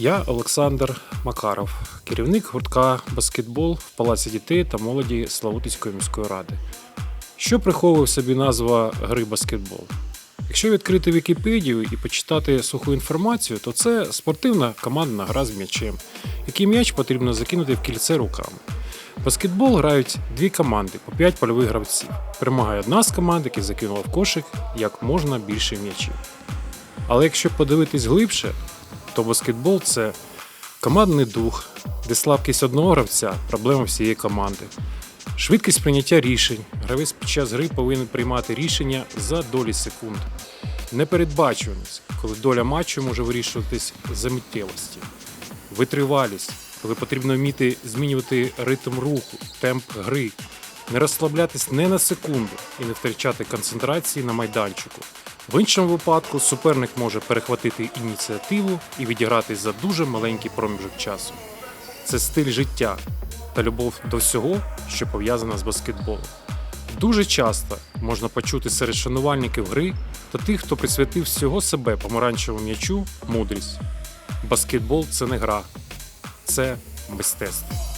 Я Олександр Макаров, керівник гуртка баскетбол в Палаці дітей та молоді Славутицької міської ради. Що приховує в собі назва гри баскетбол? Якщо відкрити Вікіпедію і почитати суху інформацію, то це спортивна командна гра з м'ячем, який м'яч потрібно закинути в кільце руками. Баскетбол грають дві команди по 5 польових гравців. Перемагає одна з команд, яка закинула в кошик як можна більше м'ячів. Але якщо подивитись глибше, то баскетбол це командний дух, де слабкість одного гравця проблема всієї команди. Швидкість прийняття рішень. Гравець під час гри повинен приймати рішення за долі секунд. Непередбачуваність, коли доля матчу може вирішуватись за миттєвості. Витривалість, коли потрібно вміти змінювати ритм руху, темп гри, не розслаблятись не на секунду і не втрачати концентрації на майданчику. В іншому випадку суперник може перехватити ініціативу і відіграти за дуже маленький проміжок часу. Це стиль життя та любов до всього, що пов'язана з баскетболом. Дуже часто можна почути серед шанувальників гри та тих, хто присвятив всього себе помаранчевому м'ячу, мудрість. Баскетбол це не гра, це мистецтво.